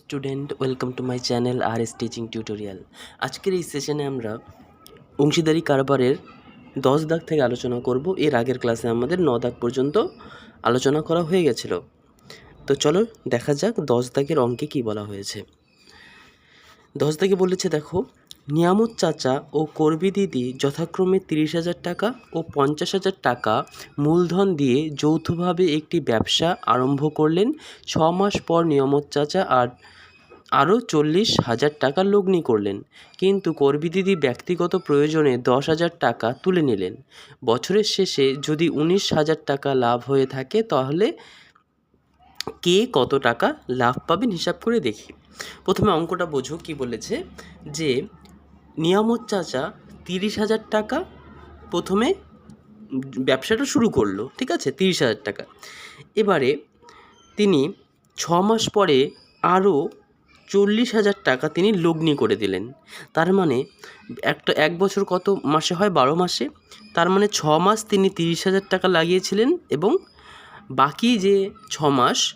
Student, welcome to my channel R S teaching tutorial. আজকের এই সেশনে আমরা অংশীদারি কারবারের দশ দাগ থেকে আলোচনা করব। এর আগের ক্লাসে আমাদের ন দাগ পর্যন্ত আলোচনা করা হয়ে গেছিল। তো চলো দেখা যাক দশ দাগের অঙ্কে কী বলা হয়েছে। দশ দাগে বলেছে, দেখো নিয়ামত চাচা ও কর্বী দিদি যথাক্রমে তিরিশ হাজার টাকা ও পঞ্চাশ হাজার টাকা মূলধন দিয়ে যৌথভাবে একটি ব্যবসা আরম্ভ করলেন। ছ মাস পর নিয়ামত চাচা আর আরও চল্লিশ হাজার টাকা লগ্নি করলেন। কিন্তু কর্বী দিদি ব্যক্তিগত প্রয়োজনে দশ হাজার টাকা তুলে নিলেন। বছরের শেষে যদি উনিশ হাজার টাকা লাভ হয়ে থাকে তাহলে কে কত টাকা লাভ পাবেন হিসাব করে দেখি। প্রথমে অঙ্কটা বোঝো কি বলেছে যে নিয়ামত চাচা তিরিশ হাজার টাকা প্রথমে ব্যবসাটা শুরু করল, ঠিক আছে? তিরিশ হাজার টাকা। এবারে তিনি ছ মাস পরে আরও চল্লিশ হাজার টাকা তিনি লগ্নি করে দিলেন। তার মানে একটা, এক বছর কত মাসে হয়? বারো মাসে। তার মানে ছ মাস তিনি তিরিশ হাজার টাকা লাগিয়েছিলেন এবং বাকি যে ছ মাস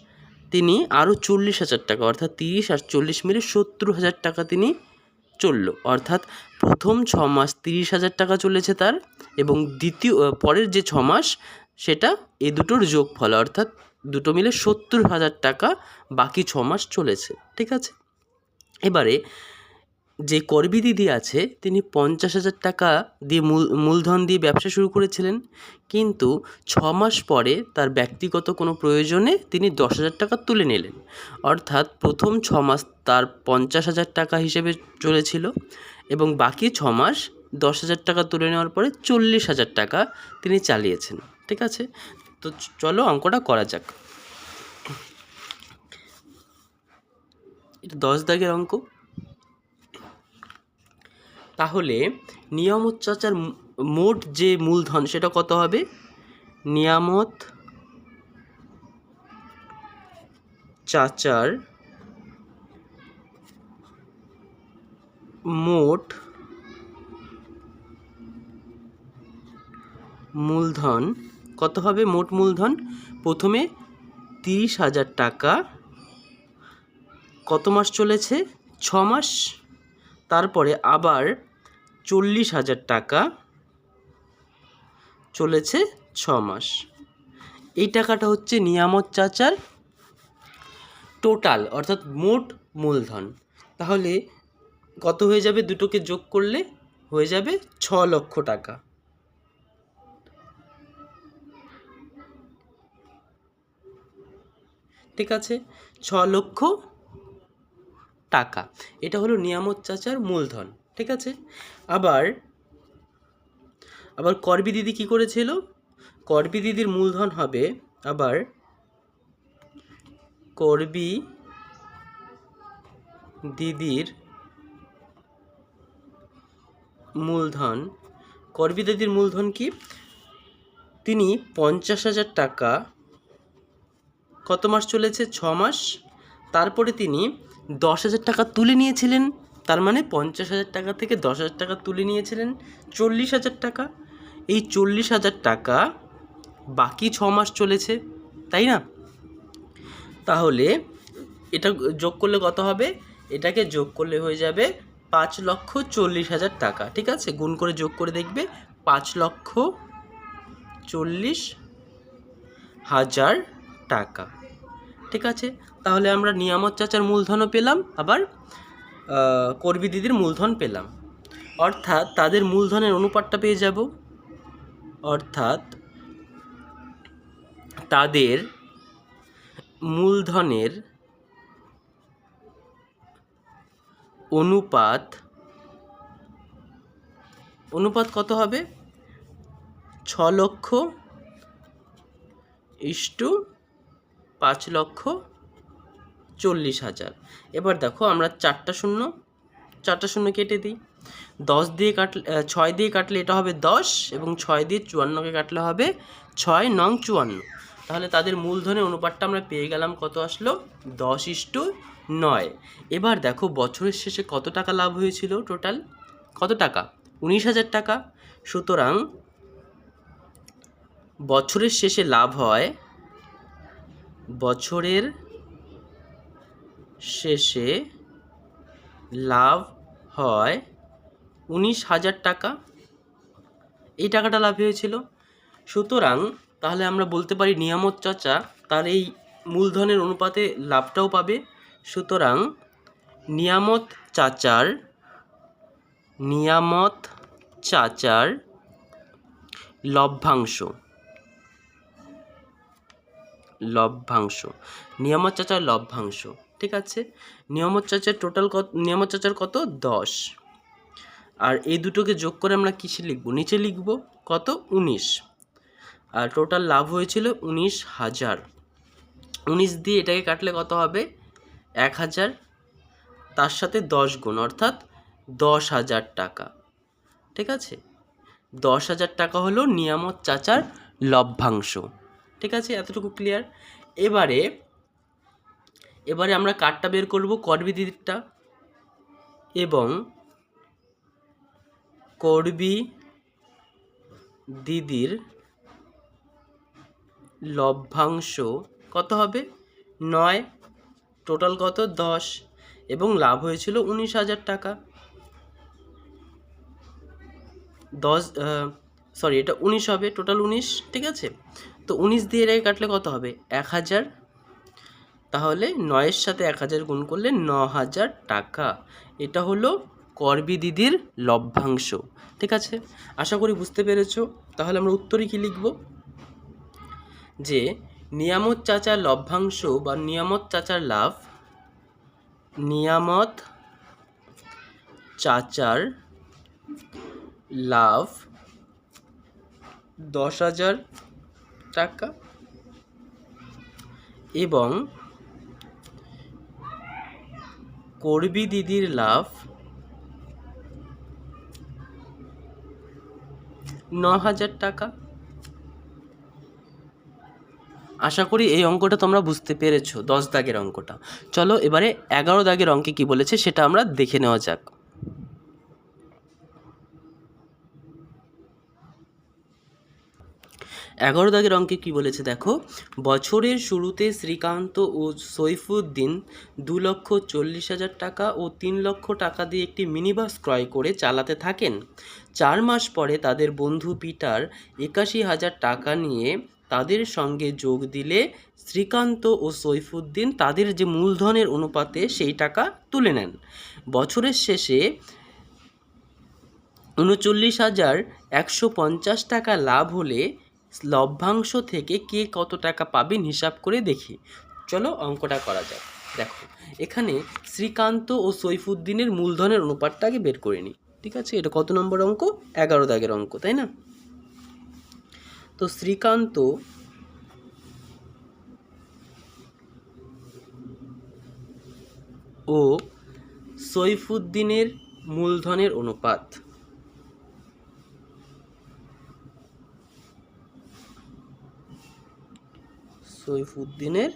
তিনি আরও চল্লিশ হাজার টাকা, অর্থাৎ তিরিশ আর চল্লিশ মিলে সত্তর হাজার টাকা তিনি চলল। অর্থাৎ প্রথম ছ মাস তিরিশ হাজার টাকা চলেছে তার এবং দ্বিতীয় পরের যে ছ মাস, সেটা এ দুটোর যোগফল, অর্থাৎ দুটো মিলে সত্তর হাজার টাকা বাকি ছ মাস চলেছে। ঠিক আছে? এবারে যে করবি দিদি আছে, তিনি পঞ্চাশ হাজার টাকা দিয়ে মূল, মূলধন দিয়ে ব্যবসা শুরু করেছিলেন। কিন্তু ছ মাস পরে তার ব্যক্তিগত কোনো প্রয়োজনে তিনি দশ হাজার টাকা তুলে নিলেন। অর্থাৎ প্রথম ছ মাস তার পঞ্চাশ হাজার টাকা হিসেবে চলেছিল এবং বাকি ছ মাস দশ হাজার টাকা তুলে নেওয়ার পরে চল্লিশ হাজার টাকা তিনি চালিয়েছেন। ঠিক আছে? তো চলো অঙ্কটা করা যাক। এটা দশ দাগের অঙ্ক। তাহলে নিয়ামত চাচার মোট যে মূলধন সেটা কত হবে? নিয়ামত চাচার মোট মূলধন কত হবে? মোট মূলধন প্রথমে তিরিশ হাজার টাকা। কত মাস চলেছে? ছ মাস। তারপরে আবার চল্লিশ হাজার টাকা চলেছে ছ মাস। এই টাকাটা হচ্ছে নিয়ামত চাচার টোটাল অর্থাৎ মোট মূলধন। তাহলে কত হয়ে যাবে? দুটোকে যোগ করলে হয়ে যাবে ছ লক্ষ টাকা। ঠিক আছে? ছ লক্ষ টাকা। এটা হলো নিয়ামত চাচার মূলধন। ঠিক আছে? আবার আবার করবি দিদি কি করেছিল? করবি দিদির মূলধন হবে আবার করবি দিদির মূলধন। করবি দিদির মূলধন কি? তিনি পঞ্চাশ হাজার টাকা। কত মাস চলেছে? ছ মাস। তারপরে তিনি দশ হাজার টাকা তুলে নিয়েছিলেন। তার মানে পঞ্চাশ হাজার টাকা থেকে দশ হাজার টাকা তুলে নিয়েছিলেন চল্লিশ হাজার টাকা। এই চল্লিশ হাজার টাকা বাকি ছ মাস চলেছে, তাই না? তাহলে এটা যোগ করলে কত হবে? এটাকে যোগ করলে হয়ে যাবে পাঁচ লক্ষ চল্লিশ হাজার টাকা, ঠিক আছে? গুণ করে যোগ করে দেখবে পাঁচ লক্ষ চল্লিশ হাজার টাকা, ঠিক আছে? তাহলে আমরা নিয়ামত চাচার মূলধনও পেলাম, আবার কর্বী দিদির মূলধন পেলাম। অর্থাৎ তাদের মূলধনের অনুপাতটা পেয়ে যাব। অর্থাৎ তাদের মূলধনের অনুপাত অনুপাত কত হবে? ছ লক্ষ ইস্টু পাঁচ লক্ষ চল্লিশ হাজার। এবার দেখো আমরা চারটা শূন্য চারটা শূন্য কেটে দিই। দশ দিয়ে কাটলে ছয় দিয়ে কাটলে এটা হবে দশ এবং ছয় দিয়ে চুয়ান্নকে কাটলে হবে ছয় নং চুয়ান্ন। তাহলে তাদের মূলধনের অনুপাতটা আমরা পেয়ে গেলাম, কত আসলো? দশ ইস্টু নয়। এবার দেখো বছরের শেষে কত টাকা লাভ হয়েছিল টোটাল? কত টাকা? উনিশ হাজার টাকা। সুতরাং বছরের শেষে লাভ হয় বছরের শেষে লাভ হয় উনিশ হাজার টাকা। এই টাকাটা লাভ হয়েছিল। সুতরাং তাহলে আমরা বলতে পারি নিয়ামত চাচা তার এই মূলধনের অনুপাতে লাভটাও পাবে। সুতরাং নিয়ামত চাচার নিয়ামত চাচার লভ্যাংশ লভ্যাংশ, নিয়ামত চাচার লভ্যাংশ। ঠিক আছে? নিয়ামত চাচার টোটাল কত, নিয়ামত চাচার কত? দশ। আর এই দুটোকে যোগ করে আমরা কিসে লিখব? নিচে লিখব কত? উনিশ। আর টোটাল লাভ হয়েছিল উনিশ হাজার। উনিশ দিয়ে এটাকে কাটলে কত হবে? এক হাজার। তার সাথে দশ গুণ, অর্থাৎ দশ হাজার টাকা। ঠিক আছে? দশ হাজার টাকা হলো নিয়ামত চাচার লভ্যাংশ। ঠিক আছে? এতটুকু ক্লিয়ার এবারে এবারে আমরা কাঠটা বের করব করবি দিদিরটা এবং করবি দিদির লভ্যাংশ কত হবে? নয়। টোটাল কত? দশ। এবং লাভ হয়েছিল উনিশ হাজার টাকা। দশ সরি এটা উনিশ হবে। টোটাল উনিশ, ঠিক আছে? তো উনিশ দিয়ে কাটলে কত হবে? এক হাজার তাহলে নয়ের সাথে এক হাজার গুণ করলে ন হাজার টাকা। এটা হলো করবি দিদির লভ্যাংশ। ঠিক আছে? আশা করি বুঝতে পেরেছ। তাহলে আমরা উত্তরে কি লিখব? যে, নিয়ামত চাচার লভ্যাংশ বা নিয়ামত চাচার লাভ, নিয়ামত চাচার লাভ দশ হাজার টাকা এবং করবি দিদির লাভ ন হাজার টাকা। আশা করি এই অঙ্কটা তোমরা বুঝতে পেরেছ, দশ দাগের অঙ্কটা। চলো এবারে এগারো দাগের অঙ্কে কি বলেছে সেটা আমরা দেখে নেওয়া যাক। এগারো দাগের অঙ্কে কি বলেছে? দেখো, বছরের শুরুতে শ্রীকান্ত ও সৈফুদ্দিন দু লক্ষ চল্লিশ হাজার টাকা ও তিন লক্ষ টাকা দিয়ে একটি মিনিবাস ক্রয় করে চালাতে থাকেন। চার মাস পরে তাদের বন্ধু পিটার একাশি হাজার টাকা নিয়ে তাদের সঙ্গে যোগ দিলে শ্রীকান্ত ও সৈফুদ্দিন তাদের যে মূলধনের অনুপাতে সেই টাকা তুলে নেন। বছরের শেষে উনচল্লিশ হাজার একশো পঞ্চাশ টাকা লাভ হলে লভ্যাংশ থেকে কে কত টাকা পাবেন হিসাব করে দেখি। চলো অঙ্কটা করা যাক। দেখো, এখানে শ্রীকান্ত ও সৈফুদ্দিনের মূলধনের অনুপাতটা আগে বের করে নিই। ঠিক আছে? এটা কত নম্বর অঙ্ক? এগারো দাগের অঙ্ক, তাই না? তো শ্রীকান্ত ও সৈফুদ্দিনের মূলধনের অনুপাত। সৈফুদ্দিনের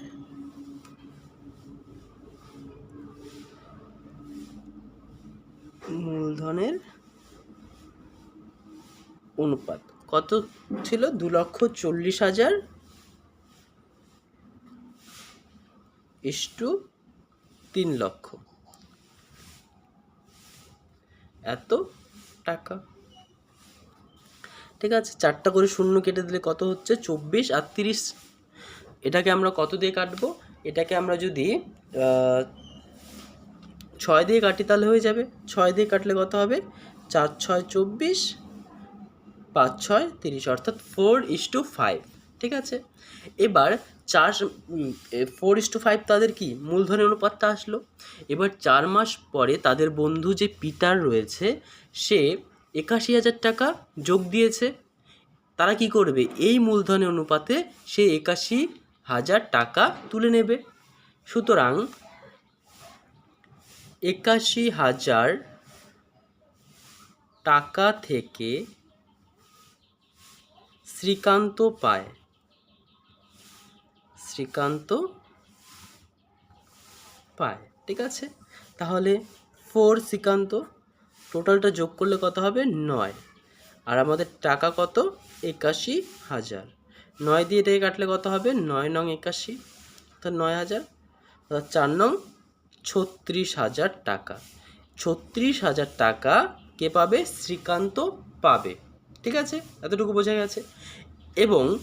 মূলধনের অনুপাত। কত ছিল? দু লক্ষ চল্লিশ হাজার ইস্টু তিন লক্ষ। এত টাকা। ঠিক আছে, চারটা করে শূন্য কেটে দিলে কত হচ্ছে? চব্বিশ আর তিরিশ এটাকে আমরা কত দিয়ে কাটবো? এটাকে আমরা যদি ছয় দিয়ে কাটি তাহলে হয়ে যাবে। ছয় দিয়ে কাটলে কত হবে? চার ছয় চব্বিশ, পাঁচ ছয় তিরিশ, অর্থাৎ ফোর ইস টু ফাইভ ঠিক আছে? এবার চার ফোর ইস টু ফাইভ তাদের কি? মূলধনের অনুপাতটা আসলো। এবার চার মাস পরে তাদের বন্ধু যে পিটার রয়েছে, সে একাশি হাজার টাকা যোগ দিয়েছে। তারা কি করবে? এই মূলধনের অনুপাতে সে একাশি হাজার টাকা তুলে নেবে। সুতরাং একাশি হাজার টাকা থেকে শ্রীকান্ত পায়। শ্রীকান্ত পায়, ঠিক আছে? তাহলে ফোর শ্রীকান্ত টোটালটা যোগ করলে কত হবে? নয়। আর আমাদের টাকা কত? একাশি হাজার। নয় দিয়ে এটাকে কাটলে কত হবে? নয় নং একাশি। অর্থাৎ নয় হাজার। অর্থাৎ চার নং ছত্রিশ হাজার টাকা। ছত্রিশ হাজার টাকা কে পাবে? শ্রীকান্ত পাবে। ঠিক আছে? এতটুকু বোঝা গেছে। এবং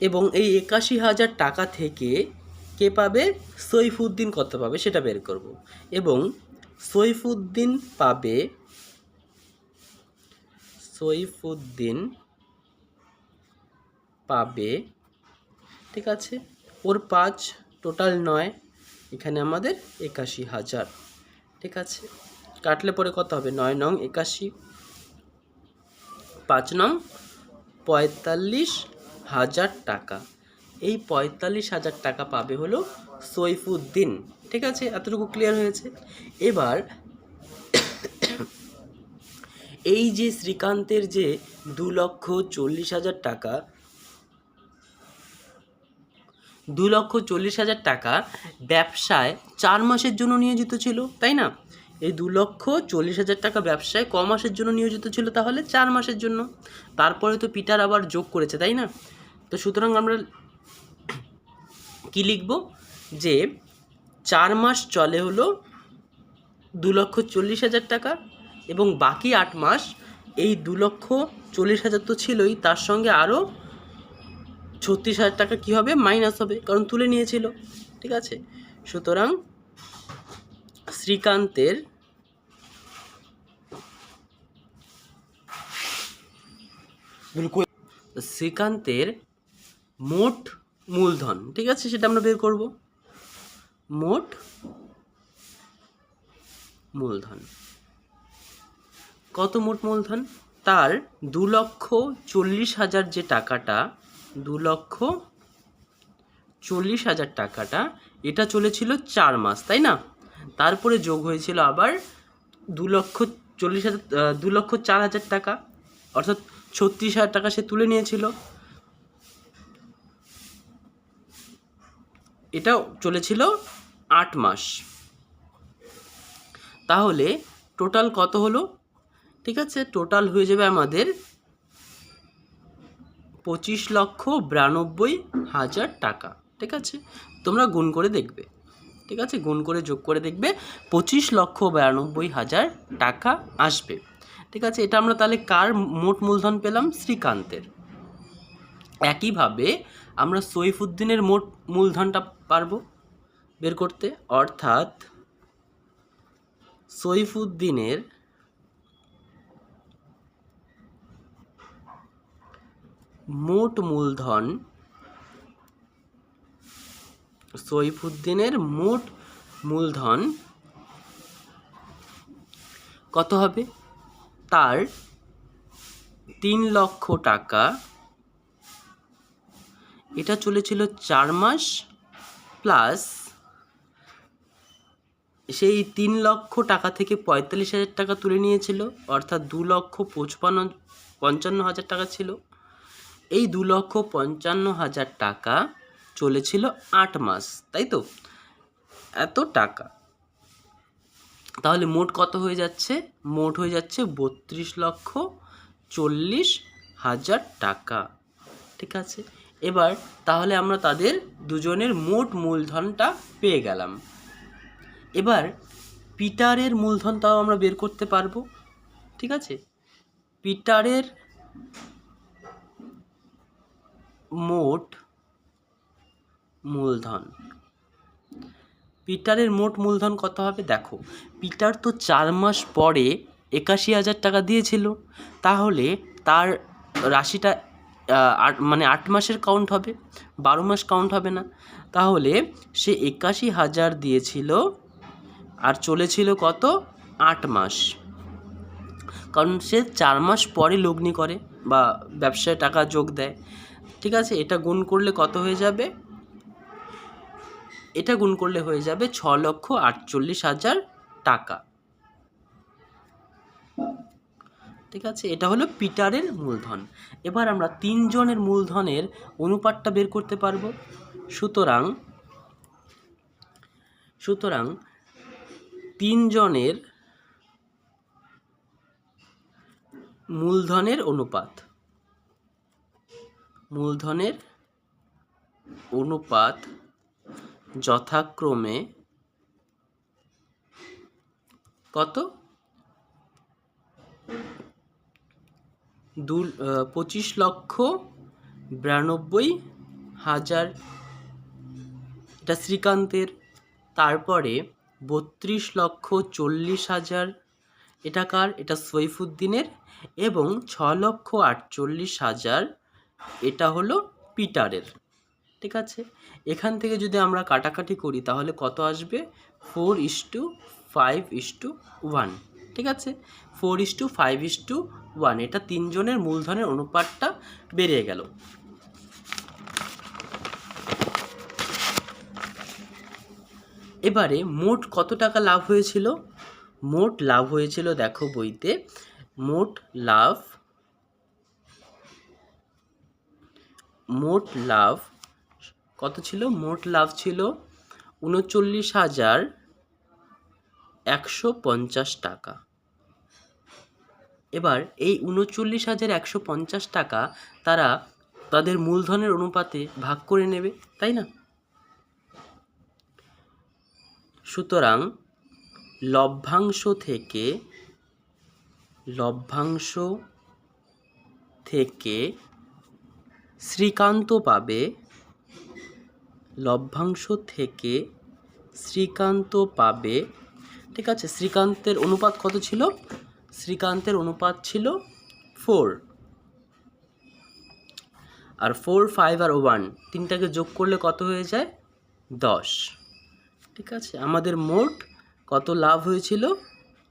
এবং এই একাশি হাজার টাকা থেকে কে পাবে? সৈফুদ্দিন কত পাবে? সেটা বের করব। এবং সৈফুদ্দিন পাবে সৈফুদ্দিন পাবে। ঠিক আছে? ওর পাঁচ, টোটাল নয়, এখানে আমাদের একাশি হাজার। ঠিক আছে? কাটলে পরে কত হবে? নয় নং একাশি। পাঁচ নং পঁয়তাল্লিশ হাজার টাকা। এই পঁয়তাল্লিশ হাজার টাকা পাবে হলো সৈফুদ্দিন। ঠিক আছে? এতটুকু ক্লিয়ার হয়েছে? এবার এই যে শ্রীকান্তের যে দু লক্ষ চল্লিশ হাজার টাকা দু লক্ষ চল্লিশ হাজার টাকা ব্যবসায় চার মাসের জন্য নিয়োজিত ছিল, তাই না? এই দু লক্ষ চল্লিশ হাজার টাকা ব্যবসায় ক মাসের জন্য নিয়োজিত ছিল তাহলে? চার মাসের জন্য। তারপরে তো পিটার আবার যোগ করেছে, তাই না? তো সুতরাং আমরা কি লিখব? যে চার মাস চলে হলো দু লক্ষ চল্লিশ হাজার টাকা এবং বাকি আট মাস এই দু লক্ষ চল্লিশ হাজার তো ছিলই, তার সঙ্গে আরও ছত্রিশ হাজার টাকা কী হবে? মাইনাস হবে, কারণ তুলে নিয়েছিল। ঠিক আছে? সুতরাং শ্রীকান্তের শ্রীকান্তের মোট মূলধন, ঠিক আছে? সেটা আমরা বের করব। মোট মূলধন। কত মোট মূলধন? তার দু লক্ষ চল্লিশ হাজার যে টাকাটা দু লক্ষ চল্লিশ হাজার টাকাটা। এটা চলেছিল চার মাস, তাই না? তারপরে যোগ হয়েছিল আবার দু লক্ষ চল্লিশ হাজার দু লক্ষ চার হাজার টাকা। অর্থাৎ ছত্রিশ হাজার টাকা সে তুলে নিয়েছিল। এটা চলেছিল আট মাস। তাহলে টোটাল কত হলো? ঠিক আছে, টোটাল হয়ে যাবে আমাদের পঁচিশ লক্ষ বিরানব্বই হাজার টাকা, ঠিক আছে? তোমরা গুণ করে দেখবে, ঠিক আছে? গুণ করে যোগ করে দেখবে, পঁচিশ লক্ষ বিরানব্বই হাজার টাকা আসবে, ঠিক আছে? এটা আমরা তাহলে কার মোট মূলধন পেলাম? শ্রীকান্তের। একইভাবে আমরা সৈফুদ্দিনের মোট মূলধনটা পারব বের করতে, অর্থাৎ সৈফুদ্দিনের মোট মূলধন সৈফুদ্দিনের মোট মূলধন কত হবে? তার তিন লক্ষ টাকা। এটা চলেছিল চার মাস প্লাস সেই তিন লক্ষ টাকা থেকে পঁয়তাল্লিশ হাজার টাকা তুলে নিয়েছিল, অর্থাৎ দু লক্ষ পঁচপান্ন, পঞ্চান্ন হাজার টাকা ছিল। এই দু লক্ষ পঞ্চান্ন হাজার টাকা চলেছিল আট মাস, তাই তো? এত টাকা। তাহলে মোট কত হয়ে যাচ্ছে? মোট হয়ে যাচ্ছে বত্রিশ লক্ষ চল্লিশ হাজার টাকা। ঠিক আছে? এবার তাহলে আমরা তাদের দুজনের মোট মূলধনটা পেয়ে গেলাম। এবার পিটারের মূলধনটাও আমরা বের করতে পারব। ঠিক আছে? পিটারের মোট মূলধন। পিটারের মোট মূলধন কত হবে? দেখো, পিটার তো চার মাস পরে একাশি হাজার টাকা দিয়েছিল। তাহলে তার রাশিটা আট মানে আট মাসের কাউন্ট হবে, বারো মাস কাউন্ট হবে না। তাহলে সে একাশি হাজার দিয়েছিল আর চলেছিল কত? আট মাস। কারণ সে চার মাস পরে লগ্নি করে বা ব্যবসায় টাকা যোগ দেয়। ঠিক আছে? এটা গুণ করলে কত হয়ে যাবে? এটা গুণ করলে হয়ে যাবে ছ লক্ষ আটচল্লিশ হাজার টাকা। ঠিক আছে? এটা হলো পিটারের মূলধন। এবার আমরা তিনজনের মূলধনের অনুপাতটা বের করতে পারব। সুতরাং সুতরাং তিনজনের মূলধনের অনুপাত। মূলধনের অনুপাত যথাক্রমে কত? দু পঁচিশ লক্ষ বিরানব্বই হাজার। এটা শ্রীকান্তের। তারপরে বত্রিশ লক্ষ চল্লিশ হাজার। এটা কার? এটা সৈফুদ্দিনের। এবং ছ লক্ষ আটচল্লিশ হাজার এটা হলো পিটারের, ঠিক আছে? এখান থেকে যদি আমরা কাটাকাটি করি, তাহলে কত আসবে? Four is to five is to one, ঠিক আছে? Four is to five is to one, এটা তিনজনের মূলধনের অনুপাতটা বেড়ে গেল। এবারে মোট কত টাকা লাভ হয়েছিল? মোট লাভ হয়েছিল, দেখো বইতে, মোট লাভ মোট লাভ, কত ছিল? মোট লাভ ছিল উনচল্লিশ হাজার একশো পঞ্চাশ টাকা। এবার এই উনচল্লিশ হাজার একশো পঞ্চাশ টাকা তারা তাদের মূলধনের অনুপাতে ভাগ করে নেবে, তাই না? সুতরাং লভ্যাংশ থেকে লভ্যাংশ থেকে শ্রীকান্ত পাবে। লভ্যাংশ থেকে শ্রীকান্ত পাবে। ঠিক আছে, শ্রীকান্তের অনুপাত কত ছিল? শ্রীকান্তের অনুপাত ছিল ফোর আর ফোর ফাইভ আর ওয়ান তিনটাকে যোগ করলে কত হয়ে যায়? দশ। ঠিক আছে, আমাদের মোট কত লাভ হয়েছিল?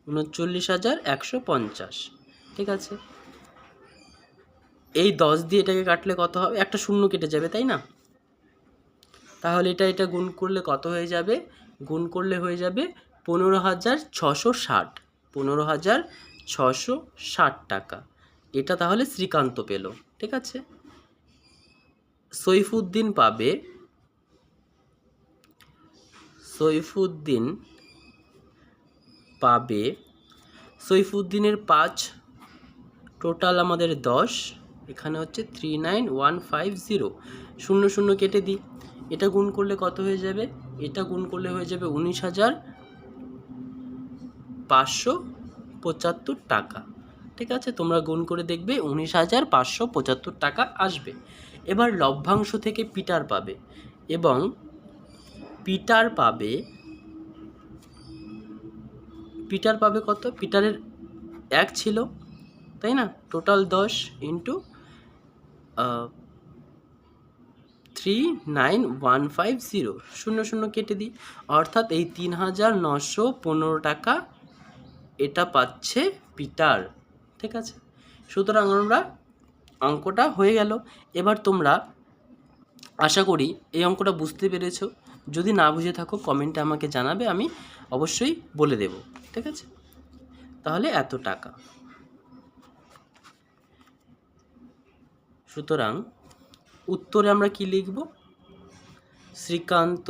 উনচল্লিশ হাজার একশো পঞ্চাশ। ঠিক আছে এই দশ দিয়ে এটাকে কাটলে কত হবে? একটা শূন্য কেটে যাবে, তাই না? তাহলে এটা এটা গুণ করলে কত হয়ে যাবে? গুণ করলে হয়ে যাবে পনেরো হাজার ছশো ষাট। পনেরো হাজার ছশো ষাট টাকা। এটা তাহলে শ্রীকান্ত পেল, ঠিক আছে? সৈফুদ্দিন পাবে সৈফুদ্দিন পাবে, সৈফুদ্দিনের পাঁচ, টোটাল আমাদের দশ। এখানে হচ্ছে three nine one five zero শূন্য শূন্য কেটে দিই। এটা গুণ করলে কত হয়ে যাবে? এটা গুণ করলে হয়ে যাবে উনিশ হাজার পাঁচশো পঁচাত্তর টাকা। ঠিক আছে? তোমরা গুণ করে দেখবে উনিশ হাজার পাঁচশো পঁচাত্তর টাকা আসবে। এবার লভ্যাংশ থেকে পিটার পাবে এবং পিটার পাবে পিটার পাবে কত? পিটারের এক ছিল, তাই না? টোটাল দশ into three nine one five zero শূন্য শূন্য কেটে দিই। অর্থাৎ এই তিন হাজার নশো পনেরো টাকা এটা পাচ্ছে পিটার, ঠিক আছে? সুতরাং আমরা অঙ্কটা হয়ে গেল। এবার তোমরা আশা করি এই অঙ্কটা বুঝতে পেরেছ। যদি না বুঝে থাকো কমেন্টে আমাকে জানাবে, আমি অবশ্যই বলে দেব, ঠিক আছে? তাহলে এত টাকা। সুতরাং উত্তরে আমরা কি লিখব? শ্রীকান্ত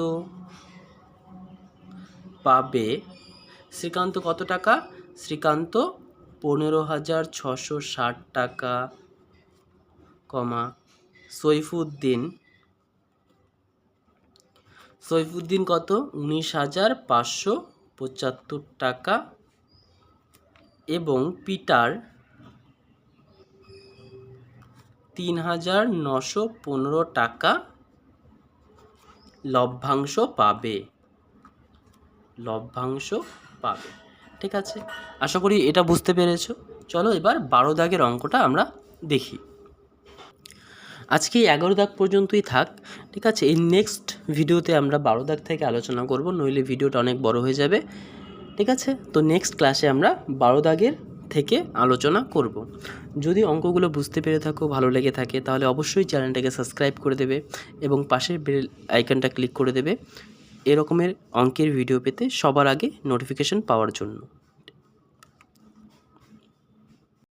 পাবে। শ্রীকান্ত কত টাকা? শ্রীকান্ত পনেরো হাজার ছশো ষাট টাকা, কমা, সৈফুদ্দিন। সৈফুদ্দিন কত? উনিশ হাজার পাঁচশো পঁচাত্তর টাকা। এবং পিটার তিন হাজার নশো পনেরো টাকা লভ্যাংশ পাবে। লভ্যাংশ পাবে। ঠিক আছে? আশা করি এটা বুঝতে পেরেছ। চলো এবার বারো দাগের অঙ্কটা আমরা দেখি। আজকে এগারো দাগ পর্যন্তই থাক। ঠিক আছে? এই নেক্সট ভিডিওতে আমরা বারো দাগ থেকে আলোচনা করব, নইলে ভিডিওটা অনেক বড় হয়ে যাবে। ঠিক আছে? তো নেক্সট ক্লাসে আমরা বারো দাগের থেকে আলোচনা করব। যদি অঙ্কগুলো বুঝতে পেরে থাকো, ভালো লেগে থাকে, তাহলে অবশ্যই চ্যানেলটাকে সাবস্ক্রাইব করে দেবে এবং পাশের বেল আইকনটা ক্লিক করে দেবে। এরকমের অঙ্কের ভিডিও পেতে সবার আগে নোটিফিকেশন পাওয়ার জন্য।